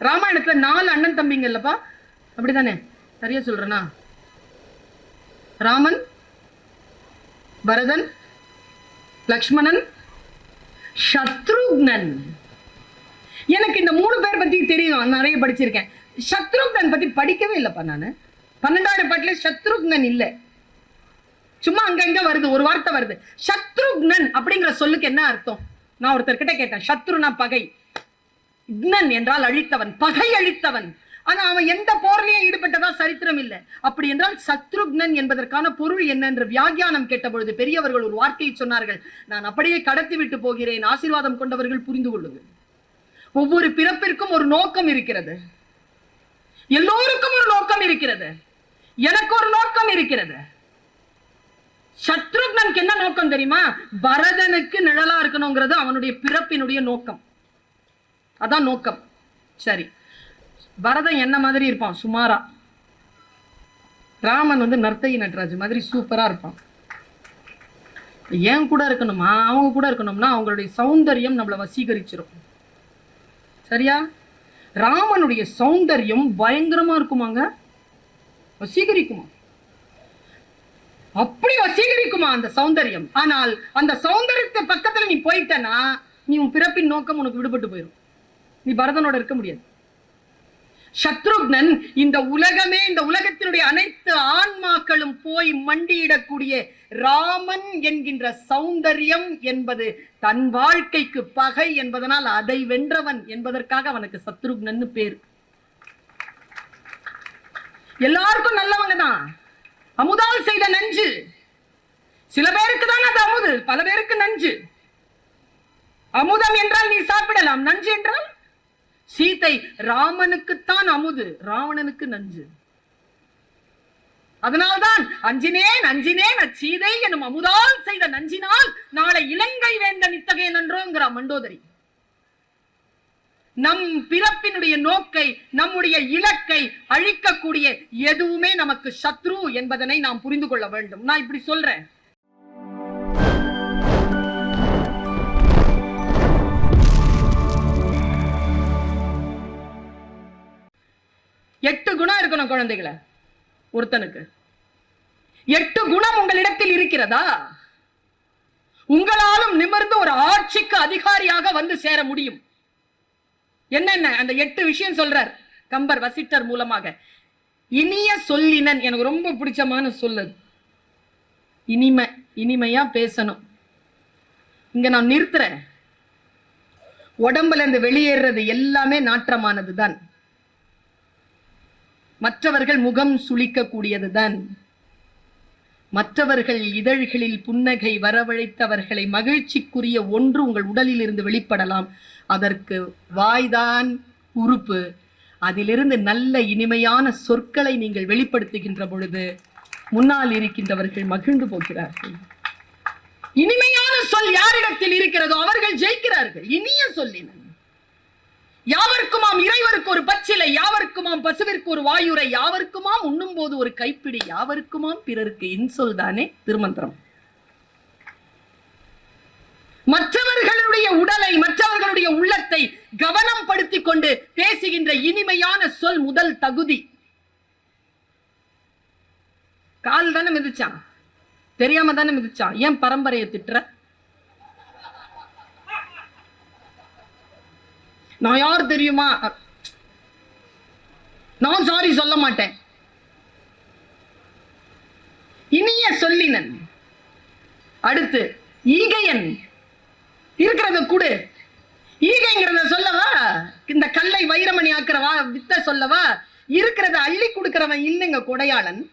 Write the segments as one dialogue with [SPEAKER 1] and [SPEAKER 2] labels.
[SPEAKER 1] ராமாயணத்துல நாலு அண்ணன் தம்பிங்க இல்லப்பா அப்படிதானே? சரியா சொல்றேனா? ராமன் பரதன் லக்ஷ்மணன் சத்ருக்னன். எனக்கு இந்த மூணு பேர் பத்தி தெரியும். நிறைய படிச்சிருக்கேன். சத்ருக்னன் பத்தி படிக்கவே இல்லப்பா நானு. பன்னெண்டாயிரம் பாட்டுல சத்ருக்னன் இல்ல. சும்மா அங்கங்க வருது. ஒரு வார்த்தை வருது. சத்ருக்னன் அப்படிங்கிற சொல்லுக்கு என்ன அர்த்தம்? நான் ஒருத்தர்கிட்ட கேட்டேன். சத்ருனா பகை. இக்னன் என்றால் அழித்தவன் பகை அழித்தவன். ஆனா அவன் எந்த போர்லயும் ஈடுபட்டதா சரித்திரம் இல்லை. அப்படி என்றால் சத்ருக்னன் என்பதற்கான பொருள் என்ன என்று வியாக்கியானம் கேட்ட பொழுது பெரியவர்கள் ஒரு வார்த்தையை சொன்னார்கள். நான் அப்படியே கடத்தி விட்டு போகிறேன். ஆசீர்வாதம் கொண்டவர்கள் புரிந்து கொள்ளுங்கள். ஒவ்வொரு பிறப்பிற்கும் ஒரு நோக்கம் இருக்கிறது. எல்லோருக்கும் ஒரு நோக்கம் இருக்கிறது. எனக்கு ஒரு நோக்கம் இருக்கிறது. சத்ருக்னனுக்கு என்ன நோக்கம் தெரியுமா? பரதனுக்கு நிழலா இருக்கணுங்கிறது அவனுடைய பிறப்பினுடைய நோக்கம். அதான் நோக்கம். சரி. பரதன் என்ன மாதிரி இருப்பான்? சுமாரா. ராமன் வந்து நர்த்தகி நட்ராஜ் மாதிரி சூப்பரா இருப்பான். ஏன் கூட இருக்கணுமா? அவங்க கூட இருக்கணும்னா அவங்களுடைய சௌந்தரியம் நம்மளை வசீகரிச்சிரும். சரியா? ராமனுடைய சௌந்தரியம் பயங்கரமா இருக்குமாங்க? வசீகரிக்குமா? அப்படி வசீகரிக்குமா அந்த சௌந்தரியம்? ஆனால் அந்த சௌந்தரியத்தை பக்கத்துல நீ போயிட்டனா நீ உன் பிறப்பின் நோக்கம் உனக்கு விடுபட்டு போயிடும் நீ பரதனோட இருக்க முடியாது. சத்ருக்னன் இந்த உலகமே இந்த உலகத்தினுடைய அனைத்து ஆன்மாக்களும் போய் மண்டியிடக்கூடிய ராமன் என்கின்ற சௌந்தரியம் என்பது தன் வாழ்க்கைக்கு பகை என்பதனால் அதை வென்றவன் என்பதற்காக அவனுக்கு சத்ருக்னன்னு பேர். எல்லாருக்கும் நல்லவங்க தான் அமுதால் செய்த நஞ்சு. சில பேருக்கு தான் அது அமுது பல பேருக்கு நஞ்சு. அமுதம் என்றால் நீ சாப்பிடலாம். நஞ்சு என்றால் சீதை ராமனுக்குத்தான் அமுது ராவணனுக்கு நஞ்சு. அதனால்தான் அஞ்சினேன் அஞ்சினேன் அச்சீதை எனும் அமுதால் செய்த நஞ்சினால் நாளை இலங்கை வேந்தன் இத்தகைய நன்றோங்கிற மண்டோதரி. நம் பிறப்பினுடைய நோக்கை நம்முடைய இலக்கை அழிக்கக்கூடிய எதுவுமே நமக்கு சத்ரு என்பதனை நாம் புரிந்து கொள்ள வேண்டும். நான் இப்படி சொல்றேன். எட்டு குழந்தைகளை? ஒருத்தனுக்கு. எட்டு குணம் உங்களிடத்தில் இருக்கிறதா? உங்களாலும் நிமிர்ந்து ஒரு ஆட்சிக்கு அதிகாரியாக வந்து சேர முடியும். என்னென்ன அந்த எட்டு விஷயம் சொல்றார். கம்பர் வசிட்டர் மூலமாக. இனிய சொல்லினன் எனக்கு ரொம்ப பிடிச்சமான சொல்லு இனிமை இனிமையா பேசணும். இங்க நான் நிறுத்துறேன். உடம்புல இருந்து வெளியேறது எல்லாமே நாற்றமானது தான் மற்றவர்கள் முகம் சுளிக்க கூடியதுதான் மற்றவர்கள் இதழ்களில் புன்னகை வரவழைத்தவர்களை மகிழ்ச்சிக்குரிய ஒன்று உங்கள் உடலில் இருந்து வெளிப்படலாம். அதற்கு வாய்தான் உறுப்பு. அதிலிருந்து நல்ல இனிமையான சொற்களை நீங்கள் வெளிப்படுத்துகின்ற பொழுது முன்னால் இருக்கின்றவர்கள் மகிழ்ந்து போகிறார்கள். இனிமையான சொல் யாரிடத்தில் இருக்கிறதோ அவர்கள் ஜெயிக்கிறார்கள். இனிய சொல்லினர் யாவர்க்குமாம் இறைவருக்கு ஒரு பச்சிலை யாவர்க்குமாம் பசுவிற்கு ஒரு வாயுரை யாவர்க்குமாம் உண்ணும் போது ஒரு கைப்பிடி யாவர்க்குமாம் பிறருக்கு இன்சொல் தானே திருமந்திரம். மற்றவர்களுடைய உடலை மற்றவர்களுடைய உள்ளத்தை கவனம் படுத்திக் கொண்டு பேசுகின்ற இனிமையான சொல் முதல் தகுதி. கால் தானே மிதிச்சான்? தெரியாம தானே மிதிச்சான்? ஏன் பரம்பரையை திட்டுற? நான் யார் தெரியுமா? நான் சாரி சொல்ல மாட்டேன். இனிய சொல்லினன் அடுத்து ஈகையன் இருக்கிறத கூடு. ஈகைங்கிறத சொல்லவா? இந்த கல்லை வைரமணி ஆக்குறவா? வித்த சொல்லவா? இருக்கிறத அள்ளி கொடுக்கிறவன் இல்லைங்க கொடையாளன்.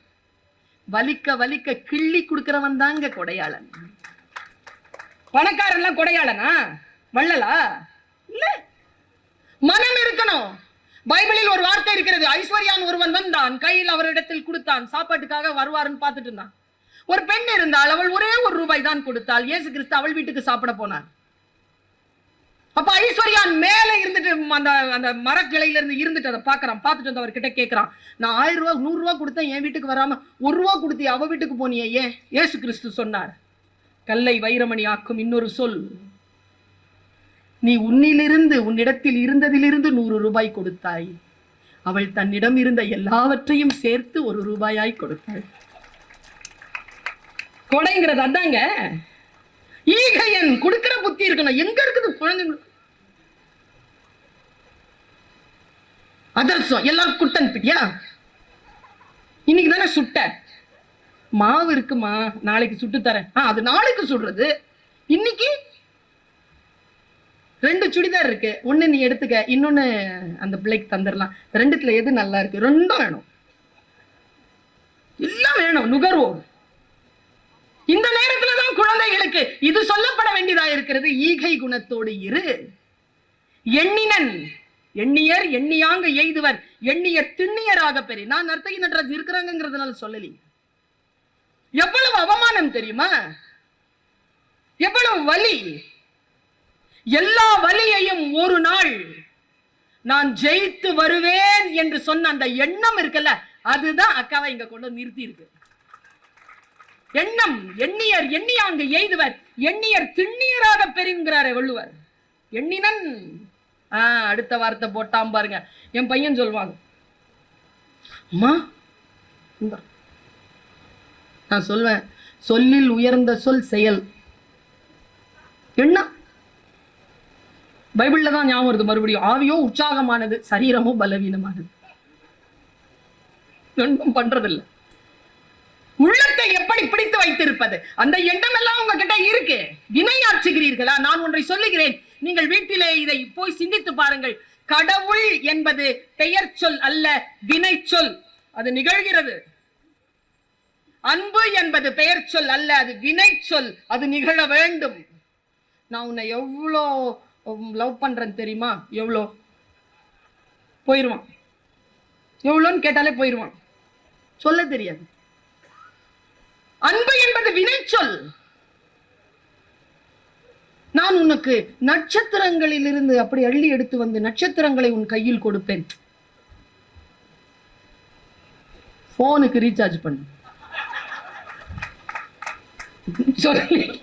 [SPEAKER 1] வலிக்க வலிக்க கிள்ளி கொடுக்கிறவன் தாங்க கொடையாளன். பணக்காரன்லாம் கொடையாளனா? வள்ளலா? இல்ல. மனம் இருக்கணும். பைபிளில் ஒரு வார்த்தை இருக்கிறது. ஐஸ்வர்யான் ஒருவன் வந்தான். கையில் அவரிடத்தில் கொடுத்தான். சாப்பாட்டுக்காக வருவாருன்னு பார்த்துட்டு இருந்தான். ஒரு பெண் இருந்தால் அவள் ஒரே ஒரு ரூபாய் தான் கொடுத்தாள். இயேசு கிறிஸ்து அவள் வீட்டுக்கு சாப்பிட போனார் அப்ப ஐஸ்வர்யான் மேல இருந்துட்டு அந்த அந்த மரக்கிளையில இருந்து இருந்துட்டு அதை பாக்குறான் பார்த்துட்டு வந்து அவர்கிட்ட கேட்கிறான். நான் ஆயிரம் ரூபாய் நூறு ரூபா கொடுத்தேன் என் வீட்டுக்கு வராம ஒரு ரூபா கொடுத்தி அவ வீட்டுக்கு போனியே. ஏன்? இயேசு கிறிஸ்து சொன்னார். கல்லை வைரமணி ஆக்கும் இன்னொரு சொல். நீ உன்னிலிருந்து உன்னிடத்தில் இருந்ததிலிருந்து நூறு ரூபாய் கொடுத்தாய். அவள் தன்னிடம் இருந்த எல்லாவற்றையும் சேர்த்து ஒரு ரூபாயாய் கொடுத்தாள். கொடைங்கிறது அதாங்க. ஈகையன் கொடுக்கிற புத்தி இருக்கணும் எங்க இருக்குது குழந்தைங்களுக்கு அதர்சம் எல்லாரும் குட்டன் பிட்டியா? இன்னைக்கு தானே சுட்ட. மாவு இருக்குமா? நாளைக்கு சுட்டு தரேன். அது நாளைக்கு சுடுறது. இன்னைக்கு ரெண்டு சுடிதார் இருக்கு. ஒண்ணு நீ எடுத்துக்க இன்னொன்னு அந்த பிள்ளைக்கு தந்துடலாம் ரெண்டுத்துல எது நல்லா இருக்கு? ரெண்டும் வேணும். எல்லாம் வேணும் நுகர்வோம் இந்த நேரத்துல தான் குழந்தைகளுக்கு இது சொல்லப்பட வேண்டியதா இருக்கிறது. ஈகை குணத்தோடு இரு. எண்ணினன் எண்ணியர் எண்ணியாங்க எய்துவர். எண்ணிய திண்ணியராக பெரிய நான் நர்த்தகி நடராஜ் இருக்கிறாங்கிறதுனால சொல்லலி எவ்வளவு அவமானம் தெரியுமா? எவ்வளவு வலி? எல்லா வலியையும் ஒரு நாள் நான் ஜெயித்து வருவேன் என்று சொன்ன அந்த எண்ணம் இருக்குல்ல அதுதான் அக்காவை இங்க கொண்டு நிறுத்தி இருக்கு எண்ணம் எண்ணியர் எண்ணியாங்க எய்துவர். எண்ணியர் திண்ணீராக பெறுங்கிறாரே வள்ளுவர். எண்ணினன். ஆ அடுத்த வார்த்தை போட்டாம் பாருங்க. என் பையன் சொல்வாங்க அம்மா நான் சொல்வேன் சொல்லில் உயர்ந்த சொல் செயல். எண்ணம் பைபிள்ல தான் ஞாபகம் வருது மறுபடியும். ஆவியோ உற்சாகமானது சரீரமோ பலவீனமானது. ஒன்றும் பண்றதில்லை. உள்ளத்தை எப்படி பிடித்து வைத்திருப்பது? அந்த எண்ணம் எல்லாம் உங்ககிட்ட இருக்கு. வினையாற்றுகிறீர்களா? நான் ஒன்றை சொல்லுகிறேன். நீங்கள் வீட்டிலே இதை போய் சிந்தித்து பாருங்கள். கடவுள் என்பது பெயர் சொல் அல்ல வினை சொல். அது நிகழ்கிறது. அன்பு என்பது பெயர் சொல் அல்ல அது வினை சொல். அது நிகழ வேண்டும். நான் உன்னை எவ்வளோ லவ் பண்றேன் தெரியுமா? எவ்வளோ போயிருவான். எவ்வளோன்னு கேட்டாலே போயிருவான். சொல்ல தெரியாது. அன்பு என்பது வினைச்சொல். நான் உனக்கு நட்சத்திரங்களில் இருந்து அப்படி அள்ளி எடுத்து வந்து நட்சத்திரங்களை உன் கையில் கொடுப்பேன். போனுக்கு ரீசார்ஜ் பண்ணு. சொல்லி.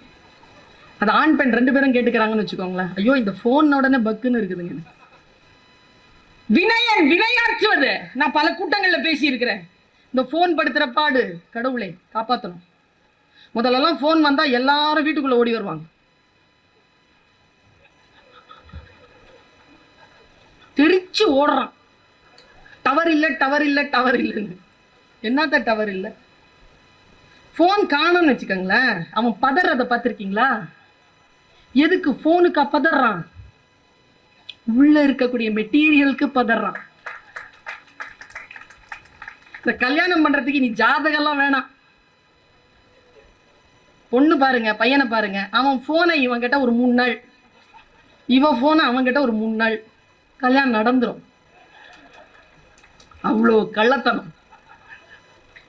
[SPEAKER 1] அது ஆண் பெண் ரெண்டு பேரும் கேட்டுக்கிறாங்கன்னு வச்சுக்கோங்களேன். ஐயோ இந்த போன் உடனே பக்குன்னு இருக்குதுங்க. வினயன் வினையாற்றுவது. நான் பல கூட்டங்கள்ல பேசி இருக்கிறேன் இந்த போன் படுத்துற பாடு கடவுளை காப்பாத்தணும். முதல்லலாம் போன் வந்தா எல்லாரும் வீட்டுக்குள்ள ஓடி வருவாங்க. தெரிச்சு ஓடுறான். டவர் இல்ல டவர் இல்ல டவர் இல்லைன்னு என்னத்த டவர் இல்ல போன் காணும்னு வச்சுக்கோங்களேன். அவன் பதறதை பார்த்துருக்கீங்களா? எதுக்கு போனுக்கு பதறான்? உள்ள இருக்கக்கூடிய மெட்டீரியலுக்கு பதறான். இந்த கல்யாணம் பண்றதுக்கு நீ ஜாதகம்லாம் வேணாம். பொண்ணு பாருங்க பையனை பாருங்க. அவன் போனை இவன் கிட்ட ஒரு மூணு நாள். இவன் போனை அவன் கிட்ட ஒரு மூணு நாள். கல்யாணம் நடந்துரும். அவ்வளோ கள்ளத்தனம்.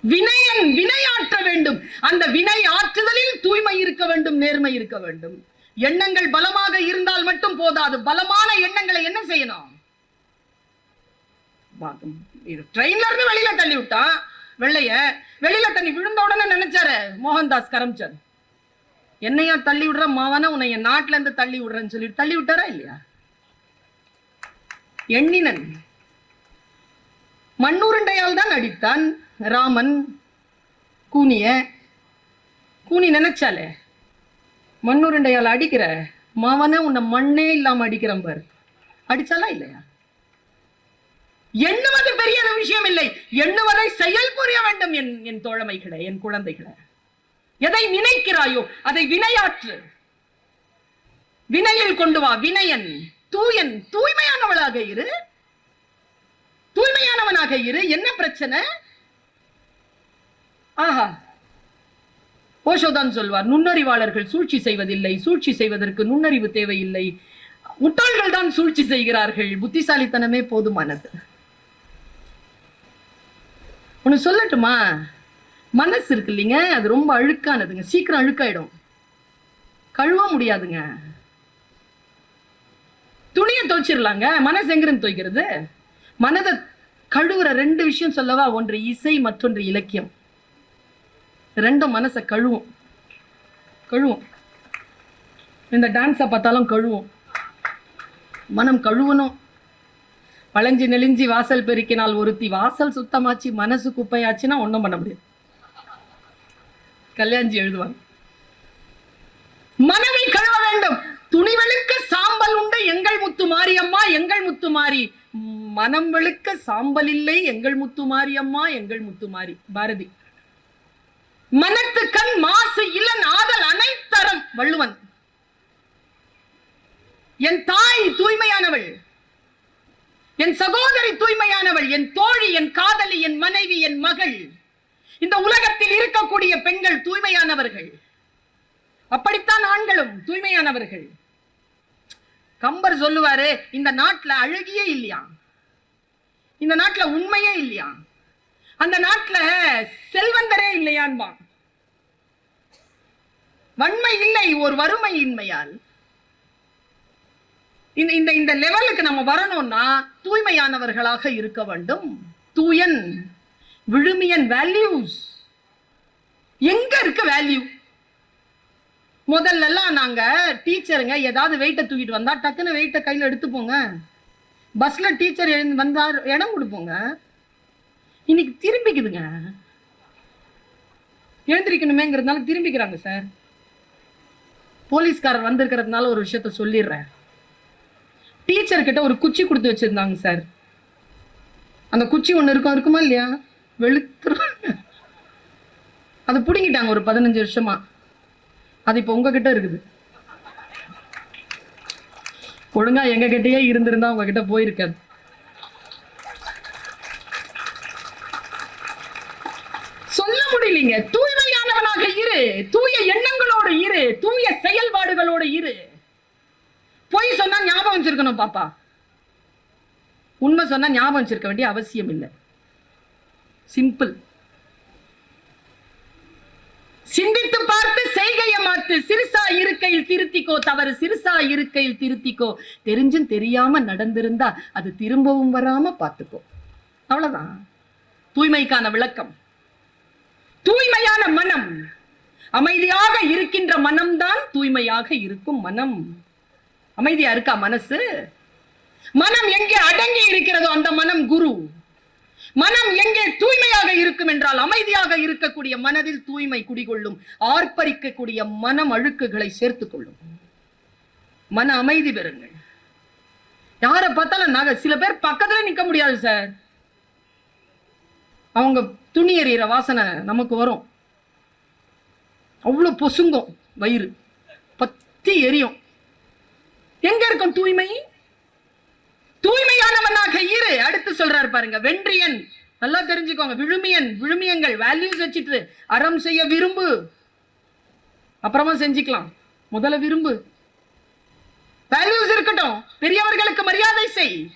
[SPEAKER 1] வினயன் வினையாற்ற வேண்டும். அந்த வினை ஆற்றுதலில் தூய்மை இருக்க வேண்டும் நேர்மை இருக்க வேண்டும். எண்ணங்கள் பலமாக இருந்தால் மட்டும் போதாது. பலமான எண்ணங்களை என்ன செய்யணும்? இது ட்ரெயின்ல இருந்து வெளியில தள்ளி விட்டான் வெள்ளைய வெளியில தண்ணி விழுந்த உடனே நினைச்சாரு மோகன்தாஸ் கரம்சந்த் என்னையா தள்ளி விடுற? மாவன உன்னை என் நாட்டுல இருந்து தள்ளி விடுறேன்னு சொல்லி தள்ளி விட்டாரா இல்லையா? எண்ணினன். மண்ணுருண்டையால் தான் அடித்தான் ராமன். கூனிய கூனி நினைச்சாலே மண்ணுருண்டையால் அடிக்கிற மாவன உன்னை மண்ணே இல்லாம அடிக்கிறேன் பாரு. அடிச்சாலா இல்லையா? எண்ணுவது பெரிய விஷயம் இல்லை. எண்ணுவதை செயல் புரிய வேண்டும் என் என் தோழமைகளை என் குழந்தைகளை. எதை நினைக்கிறாயோ அதை வினையாற்று. வினையில் கொண்டு வா வினயன் தூயன் தூய்மையானவளாக இரு. தூய்மையானவனாக இரு. என்ன பிரச்சனை? ஆஹா ஓஷோதான் சொல்வார் நுண்ணறிவாளர்கள் சூழ்ச்சி செய்வதில்லை சூழ்ச்சி செய்வதற்கு நுண்ணறிவு தேவையில்லை. முட்டாள்கள் தான் சூழ்ச்சி செய்கிறார்கள் புத்திசாலித்தனமே போதுமானது. ஒண்ணு சொல்லட்டுமா? மனசு இருக்கு இல்லைங்க அது ரொம்ப அழுக்கானதுங்க சீக்கிரம் அழுக்காயிடும். கழுவ முடியாதுங்க. துணியை துவைச்சிடலாங்க மனசு எங்கிருந்து துவைக்கிறது? மனதை கழுவுற ரெண்டு விஷயம் சொல்லவா? ஒன்று இசை மற்றொன்று இலக்கியம். ரெண்டும் மனசை கழுவும். கழுவும். இந்த டான்ஸை பார்த்தாலும் கழுவும். மனம் கழுவணும். பழஞ்சி நெளிஞ்சி வாசல் பெருக்கினால் ஒருத்தி வாசல் சுத்தமாச்சு மனசு குப்பையாச்சுன்னா ஒண்ணும் பண்ண முடியாது. கல்யாண்ஜி எழுதுவாங்க. மனதை கழுவ வேண்டும். துணிவெளுக்க சாம்பல் உண்டு. எங்கள் முத்து மாரியம்மா எங்கள் முத்து மாறி. மனம் வெளுக்க சாம்பல் இல்லை. எங்கள் முத்து மாரியம்மா எங்கள் முத்து மாறி. பாரதி. வள்ளுவன். என் தாய் தூய்மையானவள். என் சகோதரி தூய்மையானவள். என் தோழி என் காதலி என் மனைவி என் மகள். இந்த உலகத்தில் இருக்கக்கூடிய பெண்கள் தூய்மையானவர்கள். அப்படித்தான் ஆண்களும் தூய்மையானவர்கள். கம்பர் சொல்லுவாரு இந்த நாட்டுல அழகியே இல்லையா? இந்த நாட்டுல உண்மையே இல்லையா? அந்த நாட்டுல செல்வந்தரே இல்லையான்பான். வன்மை இல்லை ஒரு வறுமை இன்மையால் இந்த இந்த இந்த லெவலுக்கு நம்ம வரணும்னா தூய்மையானவர்களாக இருக்க வேண்டும். தூயன் விழுமியன் வேல்யூஸ் எங்க இருக்கு வேல்யூ முதல்ல எல்லாம் நாங்க டீச்சருங்க ஏதாவது வெயிட்ட தூக்கிட்டு வந்தா டக்குன்னு வெயிட்ட கையில எடுத்துப்போங்க. பஸ்ல டீச்சர் எழுந்து வந்தா இடம் கொடுப்போங்க. இன்னைக்கு திரும்பிக்குதுங்க. எழுந்திருக்கணுமேங்கிறதுனால திரும்பிக்கிறாங்க சார் போலீஸ்காரர் வந்திருக்கிறதுனால ஒரு விஷயத்த சொல்லிடுறேன். டீச்சர் கிட்ட ஒரு குச்சி கொடுத்து வச்சிருந்தாங்க சார் அந்த குச்சி ஒன்று இருக்கும் இருக்குமா இல்லையா? வெளுத்துருவாங்க அதை புடுங்கிட்டாங்க ஒரு பதினஞ்சு வருஷமா. அது இப்போ உங்ககிட்ட இருக்குது. ஒழுங்கா எங்க கிட்டயே இருந்திருந்தா உங்ககிட்ட போயிருக்காது. சொல்ல முடியலீங்க. தூய்மையானவனாக இரு. தூய எண்ணங்களோடு இரு. தூய செயல்பாடுகளோடு இரு. பொய் சொன்னா ஞாபகம் வச்சிருக்கணும் பாப்பா. உண்மை சொன்னா ஞாபகம் வச்சிருக்க வேண்டிய அவசியம் இல்லை. சிம்பிள் சிந்தித்து பார்த்து செய்கைய மாத்து சிறுசா இருக்கையில் திருத்திக்கோ. தவறு சிறுசா இருக்கையில் திருத்திக்கோ. தெரிஞ்சும் தெரியாம நடந்திருந்தா அது திரும்பவும் வராம பார்த்துக்கோ. அவ்வளவுதான். தூய்மைக்கான விளக்கம். தூய்மையான மனம். அமைதியாக இருக்கின்ற மனம்தான் தூய்மையாக இருக்கும் மனம். அமைதியா இருக்கா மனசு? மனம் எங்கே அடங்கி இருக்கிறதோ அந்த மனம் குரு. மனம் எங்கே தூய்மையாக இருக்கும் என்றால் அமைதியாக இருக்கக்கூடிய மனதில் தூய்மை குடிகொள்ளும் ஆர்ப்பரிக்கக்கூடிய மனம் அழுக்குகளை சேர்த்துக் கொள்ளும். மன அமைதி பெறுங்கள். யாரை பார்த்தாலும் நகை சில பேர் பக்கத்துல நிக்க முடியாது சார். அவங்க துணி எறிகிற வாசனை நமக்கு வரும். அவ்வளவு பொசுங்கும் வயிறு. பத்தி எரியும். எங்க இருக்கும் தூய்மை? தூய்மையானவனாக இரு. அடுத்து சொல்றாரு பாருங்க வென்றியன். நல்லா தெரிஞ்சுக்கோங்க விழுமியன். விழுமியங்கள் வேல்யூஸ் வச்சுட்டு அறம் செய்ய விரும்பு. அப்புறமா செஞ்சுக்கலாம். முதல்ல விரும்பு. வேல்யூஸ் இருக்கட்டும். பெரியவர்களுக்கு மரியாதை செய்.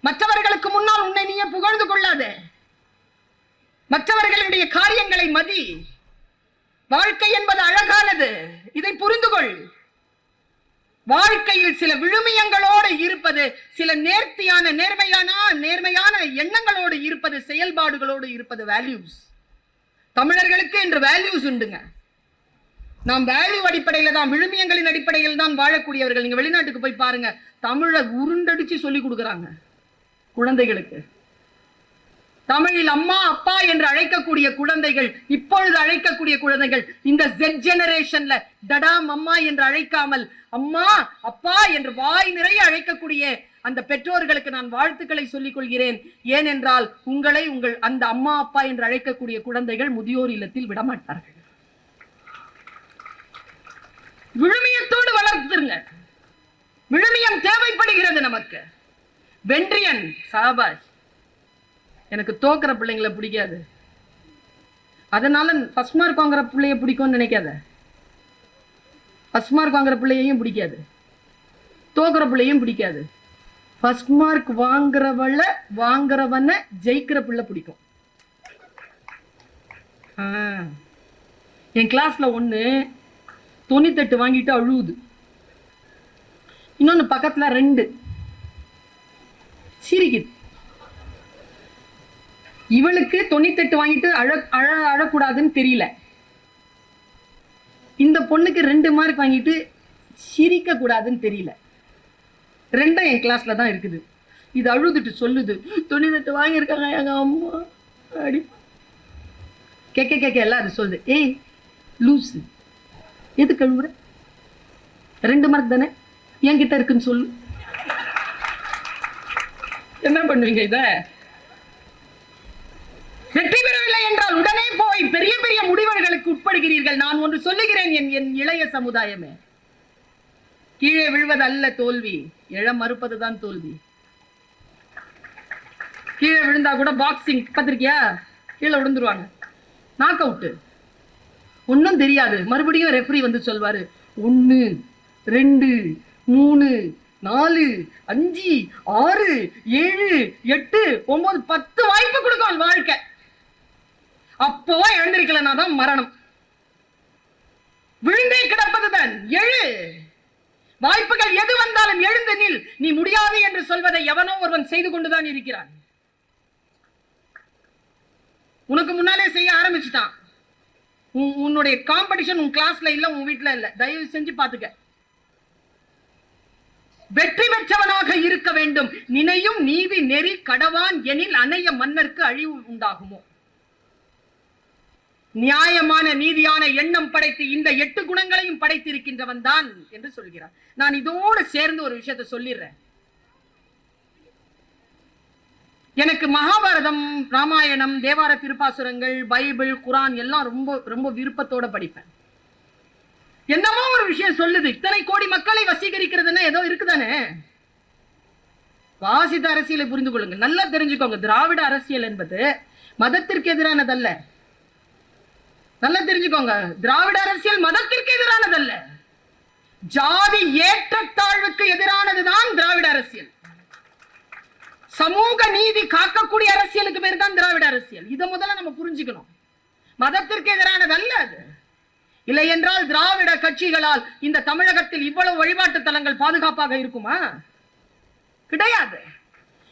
[SPEAKER 1] மற்றவர்களுக்கு முன்னால் உன்னை நீயே புகழ்ந்து கொள்ளாதே. மற்றவர்களுடைய காரியங்களை மதி. வாழ்க்கை என்பது அழகானது. இதை புரிந்து கொள் வாழ்க்கையில் சில விழுமியங்களோடு இருப்பது சில நேர்த்தியான நேர்மையான நேர்மையான எண்ணங்களோடு இருப்பது செயல்பாடுகளோடு இருப்பது வேல்யூஸ் தமிழர்களுக்கு இன்று வேல்யூஸ் உண்டுங்க. நாம் வேல்யூ அடிப்படையில தான் விழுமியங்களின் அடிப்படையில் தான் வாழக்கூடியவர்கள். நீங்க வெளிநாட்டுக்கு போய் பாருங்க தமிழை உருண்டடிச்சு சொல்லி கொடுக்குறாங்க குழந்தைகளுக்கு. தமிழில் அம்மா அப்பா என்று அழைக்கக்கூடிய குழந்தைகள் இப்பொழுது அழைக்கக்கூடிய குழந்தைகள் இந்த ஜெட் ஜெனரேஷன்ல டடாம் அம்மா என்று அழைக்காமல் அம்மா அப்பா என்று வாய் நிறைய அழைக்கக்கூடிய அந்த பெற்றோர்களுக்கு நான் வாழ்த்துக்களை சொல்லிக் கொள்கிறேன் ஏனென்றால் உங்களை உங்கள் அந்த அம்மா அப்பா என்று அழைக்கக்கூடிய குழந்தைகள் முதியோர் இல்லத்தில் விடமாட்டார்கள். விழுமியத்தோடு வளர்த்துருங்க விழுமியம் தேவைப்படுகிறது நமக்கு. வென்றியன் சாபாஷ். எனக்கு தோக்குற பிள்ளைங்களை பிடிக்காது. அதனால ஃபர்ஸ்ட் மார்க் வாங்குற பிள்ளைய பிடிக்கும்னு நினைக்காத. ஃபர்ஸ்ட் மார்க் வாங்குற பிள்ளையையும் பிடிக்காது. தோக்குற பிள்ளையும் பிடிக்காது. ஃபர்ஸ்ட் மார்க் வாங்குறவள வாங்குறவன ஜெயிக்கிற பிள்ளை பிடிக்கும். ஆ. என் கிளாஸ்ல ஒன்று தொண்ணூத்தெட்டு வாங்கிட்டு அழுவுது. இன்னொன்று பக்கத்தில் ரெண்டு. சிரிக்குது. இவளுக்கு தொண்ணூத்தெட்டு வாங்கிட்டு அழ அழ அழக்கூடாதுன்னு தெரியல. இந்த பொண்ணுக்கு ரெண்டு மார்க் வாங்கிட்டு சிரிக்க கூடாதுன்னு தெரியல. ரெண்டும் என் கிளாஸ்ல தான் இருக்குது. இது அழுதுட்டு சொல்லுது துணி தட்டு வாங்கியிருக்காங்க எங்க அம்மா. அடி. கேட்க கேட்க எல்லாம் அது சொல்லுது. ஏய் லூசு. எது கழுவுற ரெண்டு மார்க் தானே? என்கிட்ட இருக்குன்னு சொல்லு. என்ன பண்ணுவீங்க இதை? வெற்றி பெறவில்லை என்றால் உடனே போய் பெரிய பெரிய முடிவர்களுக்கு உட்படுகிறீர்கள். நான் ஒன்று சொல்லுகிறேன் என் என் இளைய சமுதாயமே. கீழே விழுவது அல்ல தோல்வி. எழ மறுப்பதுதான் தோல்வி. கீழே விழுந்தா கூட பாக்ஸிங் பார்த்திருக்கியா கீழே விழுந்துருவாங்க. நாக் அவுட்டு ஒன்றும் தெரியாது. மறுபடியும் ரெஃப்ரி வந்து சொல்வாரு. ஒன்று ரெண்டு மூணு நாலு அஞ்சு ஆறு ஏழு எட்டு ஒன்பது பத்து வாய்ப்பு கொடுக்கும் வாழ்க்கை. அப்போவா எழுந்திருக்கலனா தான் மரணம். விழுந்தே கிடப்பதுதான் எழு. வாய்ப்புகள் எது வந்தாலும் எழுந்து நில். நீ முடியாது என்று சொல்வதை எவனோ ஒருவன் செய்து கொண்டுதான் இருக்கிறான். உனக்கு முன்னாலே செய்ய ஆரம்பிச்சுட்டான். உன்- உன்னுடைய காம்படிஷன் உன் கிளாஸ்ல இல்ல உன் வீட்ல இல்ல. தயவு செஞ்சு பாத்துக்க. வெற்றி பெற்றவனாக இருக்க வேண்டும். நினையும் நீதி நெறி கடவான் எனில் அணைய மன்னருக்கு அழிவு உண்டாகுமோ? நியாயமான நீதியான எண்ணம் படைத்து இந்த எட்டு குணங்களையும் படைத்திருக்கின்றவன் தான் என்று சொல்கிறார். நான் இதோடு சேர்ந்து ஒரு விஷயத்தை சொல்லிடுறேன். எனக்கு மகாபாரதம் ராமாயணம் தேவார திருப்பாசுரங்கள் பைபிள் குரான் எல்லாம் ரொம்ப ரொம்ப விருப்பத்தோட படிப்பேன். என்னமோ ஒரு விஷயம் சொல்லுது. இத்தனை கோடி மக்களை வசீகரிக்கிறதுன்னா ஏதோ இருக்குதானே? வாசித அரசியலை புரிந்து கொள்ளுங்க நல்லா தெரிஞ்சுக்கோங்க. திராவிட அரசியல் என்பது மதத்திற்கு எதிரானதல்ல. நல்லா தெரிஞ்சுக்கோங்க. திராவிட அரசியல் மதத்திற்கு எதிரானதல்ல. ஜாதி ஏற்றத்தாழ்வுக்கு எதிரானதுதான் திராவிட அரசியல். சமூக நீதி காக்கக்கூடிய அரசியலுக்கு பேர் தான் திராவிட அரசியல். இதை முதல்ல நம்ம புரிஞ்சுக்கணும். மதத்திற்கு எதிரானது அல்ல அது. இல்லை என்றால் திராவிட கட்சிகளால் இந்த தமிழகத்தில் இவ்வளவு வழிபாட்டு தலங்கள் பாதுகாப்பாக இருக்குமா? கிடையாது.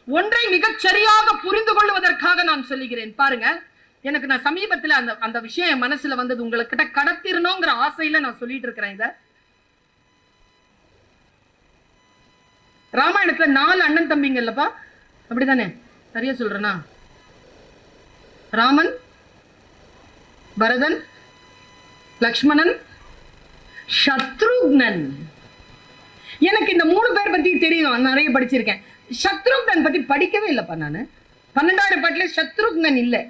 [SPEAKER 1] ஒன்றை மிகச் சரியாக புரிந்து கொள்வதற்காக நான் சொல்லுகிறேன். பாருங்க. எனக்கு நான் சமீபத்துல அந்த அந்த விஷயம் என் மனசுல வந்தது. உங்ககிட்ட கடத்திரணுங்கிற ஆசையில நான் சொல்லிட்டு இருக்கிறேன் இத. ராமாயணத்துல நாலு அண்ணன் தம்பிங்க இல்லப்பா? அப்படிதானே? சரியா சொல்றேனா? ராமன் பரதன் லக்ஷ்மணன் சத்ருக்னன். எனக்கு இந்த மூணு பேர் பத்தி தெரியும். நிறைய படிச்சிருக்கேன். சத்ருக்னன் பத்தி படிக்கவே இல்லப்பா நானு. பன்னெண்டாயிரம் பாட்டுல சத்ருக்னன் இல்ல.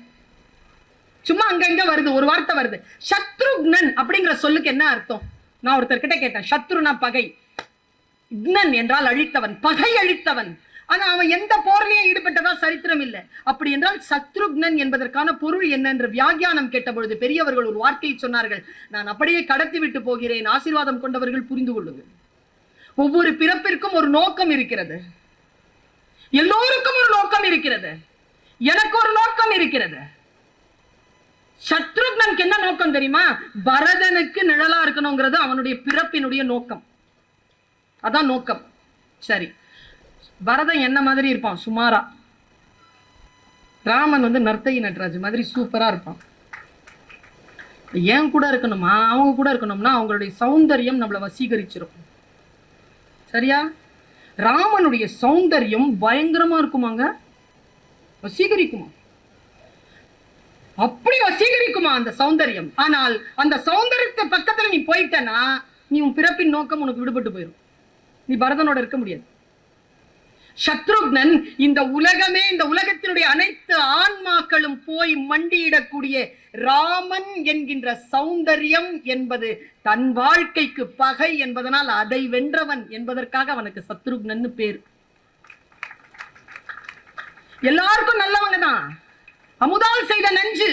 [SPEAKER 1] சும்மா அங்கங்க வருது ஒரு வார்த்தை வருது. சத்ருக்னன் அப்படிங்கிற சொல்லுக்கு என்ன அர்த்தம்? நான் ஒருத்தர் கிட்ட கேட்டேன் சத்ருனா பகை. இக்னன் என்றால் அழித்தவன் பகை அழித்தவன். ஆனா அவன் எந்த போர்லயும் ஈடுபட்டதா சரித்திரம் இல்லை. அப்படி என்றால் சத்ருக்னன் என்பதற்கான பொருள் என்ன என்று வியாக்கியானம் கேட்ட பொழுது பெரியவர்கள் ஒரு வார்த்தையை சொன்னார்கள் நான் அப்படியே கடத்தி விட்டு போகிறேன் ஆசீர்வாதம் கொண்டவர்கள் புரிந்து கொள்ளுங்கள். ஒவ்வொரு பிறப்பிற்கும் ஒரு நோக்கம் இருக்கிறது. எல்லோருக்கும் ஒரு நோக்கம் இருக்கிறது. எனக்கு ஒரு நோக்கம் இருக்கிறது. சத்ருக்னனுக்கு என்ன நோக்கம் தெரியுமா? பரதனுக்கு நிழலா இருக்கணுங்கிறது அவனுடைய பிறப்பினுடைய நோக்கம். அதான் நோக்கம். சரி. பரதன் என்ன மாதிரி இருப்பான்? சுமாரா. ராமன் வந்து நர்த்தகி நட்ராஜ் மாதிரி சூப்பரா இருப்பான். ஏன் கூட இருக்கணுமா? அவங்க கூட இருக்கணும்னா அவங்களுடைய சௌந்தரியம் நம்மளை வசீகரிச்சிருக்கும் சரியா? ராமனுடைய சௌந்தரியம் பயங்கரமா இருக்குமாங்க? வசீகரிக்குமா? அப்படி வசீகரிக்குமா அந்த சௌந்தரியம்? ஆனால் அந்த சௌந்தரியத்தை பக்கத்துல நீ போயிட்டனா நீ உன் பிறப்பின் நோக்கம் உனக்கு விடுபட்டு போயிடும் நீ பரதனோட இருக்க முடியாது. சத்ருக்னன் இந்த உலகமே இந்த உலகத்தினுடைய அனைத்து ஆன்மாக்களும் போய் மண்டியிடக்கூடிய ராமன் என்கின்ற சௌந்தரியம் என்பது தன் வாழ்க்கைக்கு பகை என்பதனால் அதை வென்றவன் என்பதற்காக அவனுக்கு சத்ருக்னன்னு பேர். எல்லாருக்கும் நல்லவங்க தான். அமுதால் செய்த நஞ்சு.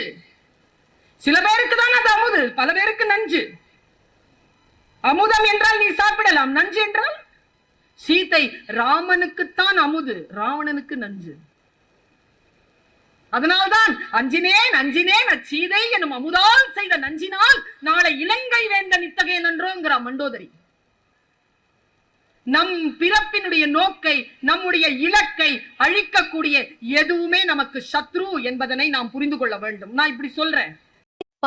[SPEAKER 1] சில பேருக்கு தான் அது அமுது பல பேருக்கு நஞ்சு. அமுதம் என்றால் நீ சாப்பிடலாம். நஞ்சு என்றால் சீதை ராமனுக்குத்தான் அமுது ராவணனுக்கு நஞ்சு. அதனால்தான் அஞ்சினேன் அஞ்சினேன் அச்சீதை எனும் அமுதால் செய்த நஞ்சினால் நாளை இலங்கை வேந்தன் இத்தகைய நன்றோங்கிற மண்டோதரி. நம் பிறப்பினுடைய நோக்கை நம்முடைய இலக்கை அழிக்கக்கூடிய எதுவுமே நமக்கு சத்ரு என்பதனை நாம் புரிந்து கொள்ள வேண்டும். நான் இப்படி சொல்றேன்.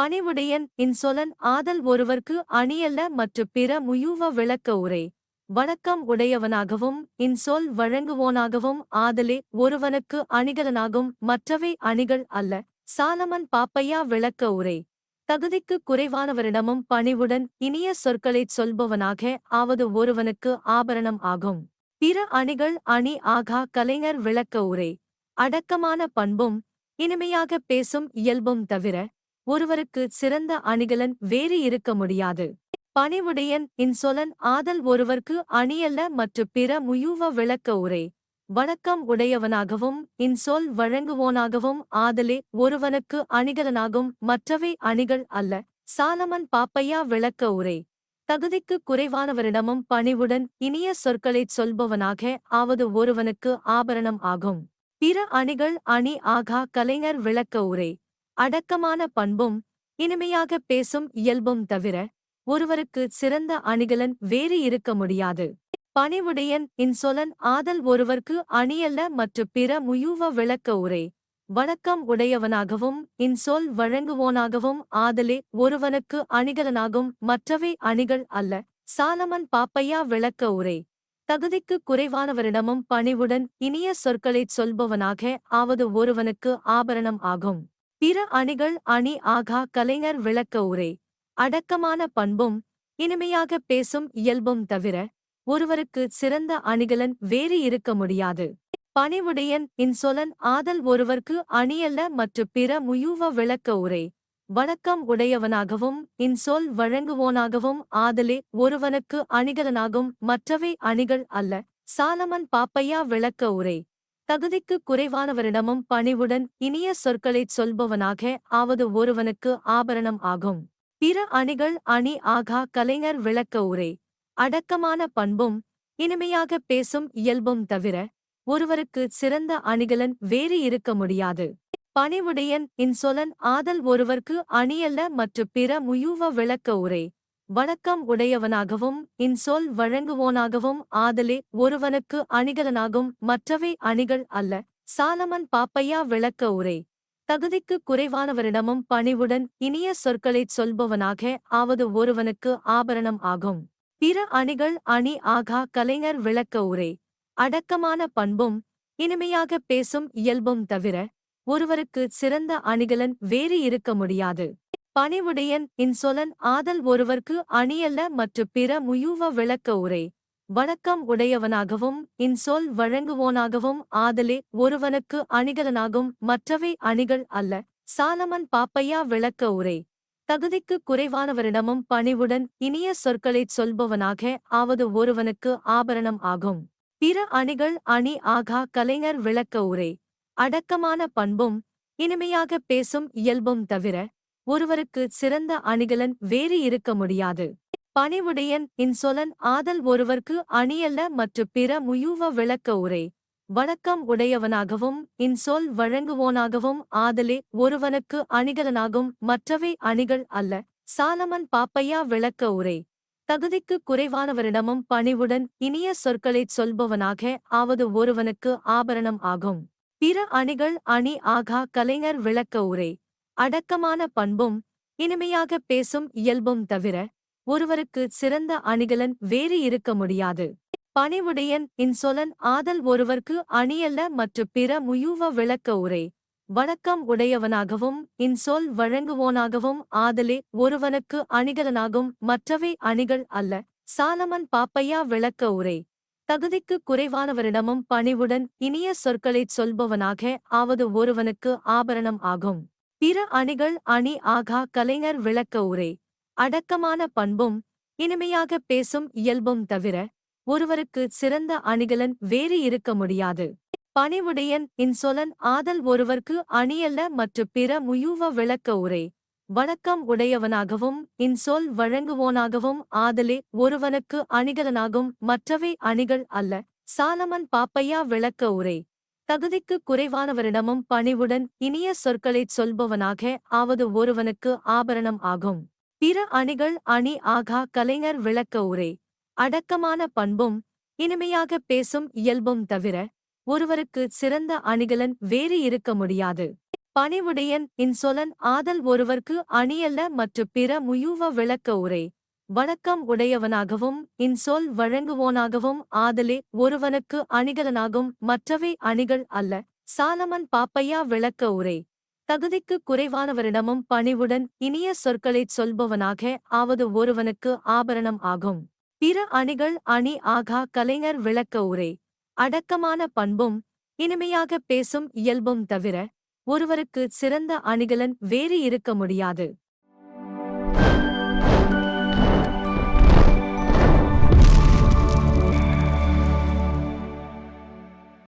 [SPEAKER 2] பணிவுடையன் இன்சொலன் ஆதல் ஒருவர்க்கு அணியல்ல மற்ற பிற முயுவ விளக்க உரை. வணக்கம் உடையவனாகவும் இன்சொல் வழங்குவோனாகவும் ஆதலே ஒருவனுக்கு அணிகலனாகும் மற்றவை அணிகள் அல்ல. சாலமன் பாப்பையா விளக்க உரை. தகுதிக்கு குறைவானவரிடமும் பணிவுடன் இனிய சொற்களைச் சொல்பவனாக ஆவது ஒருவனுக்கு ஆபரணம் ஆகும். பிற அணிகள் அணி ஆகா கலைஞர் விளக்க உரை. அடக்கமான பண்பும் இனிமையாக பேசும் இயல்பும் தவிர ஒருவருக்கு சிறந்த அணிகலன் வேறு இருக்க முடியாது. பணிவுடையன் இன்சொலன் ஆதல் ஒருவர்க்கு அணியல்ல மற்ற பிற முயூவ விளக்க உரை. வணக்கம் உடையவனாகவும் இன்சொல் வழங்குவோனாகவும் ஆதலே ஒருவனுக்கு அணிகலனாகும் மற்றவை அணிகள் அல்ல. சாலமன் பாப்பையா விளக்க உரை. தகுதிக்கு குறைவானவரிடமும் பணிவுடன் இனிய சொற்களைச் சொல்பவனாக ஆவது ஒருவனுக்கு ஆபரணம் ஆகும். பிற அணிகள் அணி ஆகா கலைஞர் விளக்க உரை. அடக்கமான பண்பும் இனிமையாக பேசும் இயல்பும் தவிர ஒருவருக்கு சிறந்த அணிகலன் வேறு இருக்க முடியாது. பணிவுடையன் இன்சொலன் ஆதல் ஒருவர்க்கு அணியல்ல மற்ற பிற முயூவ விளக்க உரை. வணக்கம் உடையவனாகவும் இன்சொல் வழங்குவோனாகவும் ஆதலே ஒருவனுக்கு அணிகலனாகும் மற்றவை அணிகள் அல்ல சாலமன் பாப்பையா விளக்க உரை. தகுதிக்கு குறைவானவரிடமும் பணிவுடன் இனிய சொற்களைச் சொல்பவனாக ஆவது ஒருவனுக்கு ஆபரணம் ஆகும். பிற அணிகள் அணி ஆகா கலைஞர் விளக்க உரை. அடக்கமான பண்பும் இனிமையாக பேசும் இயல்பும் தவிர ஒருவருக்கு சிறந்த அணிகலன் வேறு இருக்க முடியாது. பணிவுடையன் இன்சொலன் ஆதல் ஒருவர்க்கு அணியல்ல மற்ற பிற முயூவ விளக்க உரை. வணக்கம் உடையவனாகவும் இன்சொல் வழங்குவோனாகவும் ஆதலே ஒருவனுக்கு அணிகலனாகும் மற்றவை அணிகள் அல்ல சாலமன் பாப்பையா விளக்க உரை. தகுதிக்கு குறைவானவரிடமும் பணிவுடன் இனிய சொற்களைச் சொல்பவனாக ஆவது ஒருவனுக்கு ஆபரணம் ஆகும். பிற அணிகள் அணி ஆகா கலைஞர் விளக்க உரை. அடக்கமான பண்பும் இனிமையாக பேசும் இயல்பும் தவிர ஒருவருக்கு சிறந்த அணிகலன் வேறு இருக்க முடியாது. பணிவுடையன் இன்சொலன் ஆதல் ஒருவர்க்கு அணியல்ல மற்ற பிற முயூவ விளக்க உரை. வணக்கம் உடையவனாகவும் இன்சொல் வழங்குவோனாகவும் ஆதலே ஒருவனுக்கு அணிகலனாகும் மற்றவை அணிகள் அல்ல சாலமன் பாப்பையா விளக்க உரை. தகுதிக்கு குறைவானவரிடமும் பணிவுடன் இனிய சொற்களைச் சொல்பவனாக ஆவது ஒருவனுக்கு ஆபரணம் ஆகும். பிற அணிகள் அணி ஆகா கலைஞர் விளக்க உரை. அடக்கமான பண்பும் இனிமையாக பேசும் இயல்பும் தவிர ஒருவருக்கு சிறந்த அணிகலன் வேறு இருக்க முடியாது. பணிவுடையன் இன்சொலன் ஆதல் ஒருவர்க்கு அணியல்ல மற்ற பிற முயூவ விளக்க உரை. வணக்கம் உடையவனாகவும் இன்சொல் வழங்குவோனாகவும் ஆதலே ஒருவனுக்கு அணிகலனாகும் மற்றவை அணிகள் அல்ல சாலமன் பாப்பையா விளக்க உரை. தகுதிக்கு குறைவானவரிடமும் பணிவுடன் இனிய சொற்களைச் சொல்பவனாக ஆவது ஒருவனுக்கு ஆபரணம் ஆகும். பிற அணிகள் அணி ஆகா கலைஞர் விளக்க உரை. அடக்கமான பண்பும் இனிமையாக பேசும் இயல்பும் தவிர ஒருவருக்கு சிறந்த அணிகலன் வேறு இருக்க முடியாது. பணிவுடையன் இன்சொலன் ஆதல் ஒருவர்க்கு அணியல்ல மற்ற பிற முயூவ விளக்க உரை. வணக்கம் உடையவனாகவும் இன்சொல் வழங்குவோனாகவும் ஆதலே ஒருவனுக்கு அணிகலனாகும் மற்றவை அணிகள் அல்ல. சாலமன் பாப்பையா விளக்க உரை. தகுதிக்கு குறைவானவரிடமும் பணிவுடன் இனிய சொற்களைச் சொல்பவனாக ஆவது ஒருவனுக்கு ஆபரணம் ஆகும். பிற அணிகள் அணி ஆகா கலைஞர் விளக்க உரை. அடக்கமான பண்பும் இனிமையாக பேசும் இயல்பும் தவிர ஒருவருக்கு சிறந்த அணிகலன் வேறு இருக்க முடியாது. பணிவுடையன் இன்சொலன் ஆதல் ஒருவர்க்கு அணியல்ல மற்ற பிற முயூவ விளக்க உரை. வணக்கம் உடையவனாகவும் இன்சொல் வழங்குவோனாகவும் ஆதலே ஒருவனுக்கு அணிகலனாகும் மற்றவை அணிகள் அல்ல சாலமன் பாப்பையா விளக்க உரை. தகுதிக்கு குறைவானவரிடமும் பணிவுடன் இனிய சொற்களைச் சொல்பவனாக ஆவது ஒருவனுக்கு ஆபரணம் ஆகும். பிற அணிகள் அணி ஆகா கலைஞர் விளக்க உரை. அடக்கமான பண்பும் இனிமையாக பேசும் இயல்பும் தவிர ஒருவருக்கு சிறந்த அணிகலன் வேறு இருக்க முடியாது. பணிவுடையன் இன்சொலன் ஆதல் ஒருவர்க்கு அணியல்ல மற்ற பிற முயூவ விளக்க உரை. வணக்கம் உடையவனாகவும் இன்சொல் வழங்குவோனாகவும் ஆதலே ஒருவனுக்கு அணிகலனாகும் மற்றவை அணிகள் அல்ல சாலமன் பாப்பையா விளக்க உரை. தகுதிக்கு குறைவானவரிடமும் பணிவுடன் இனிய சொற்களைச் சொல்பவனாக ஆவது ஒருவனுக்கு ஆபரணம் ஆகும். பிற அணிகள் அணி ஆகா கலைஞர் விளக்க உரை. அடக்கமான பண்பும் இனிமையாக பேசும் இயல்பும் தவிர ஒருவருக்கு சிறந்த அணிகலன் வேறு இருக்க முடியாது. பணிவுடையன் இன்சொலன் ஆதல் ஒருவர்க்கு அணியல்ல மற்ற பிற முயூவ விளக்க உரை. வணக்கம் உடையவனாகவும் இன்சொல் வழங்குவோனாகவும் ஆதலே ஒருவனுக்கு அணிகலனாகும் மற்றவை அணிகள் அல்ல சாலமன் பாப்பையா விளக்க உரை. தகுதிக்கு குறைவானவரிடமும் பணிவுடன் இனிய சொற்களைச் சொல்பவனாக ஆவது ஒருவனுக்கு ஆபரணம் ஆகும். பிற அணிகள் அணி ஆகா கலைஞர் விளக்க உரை. அடக்கமான பண்பும் இனிமையாக பேசும் இயல்பும் தவிர ஒருவருக்கு சிறந்த அணிகலன் வேறு இருக்க முடியாது.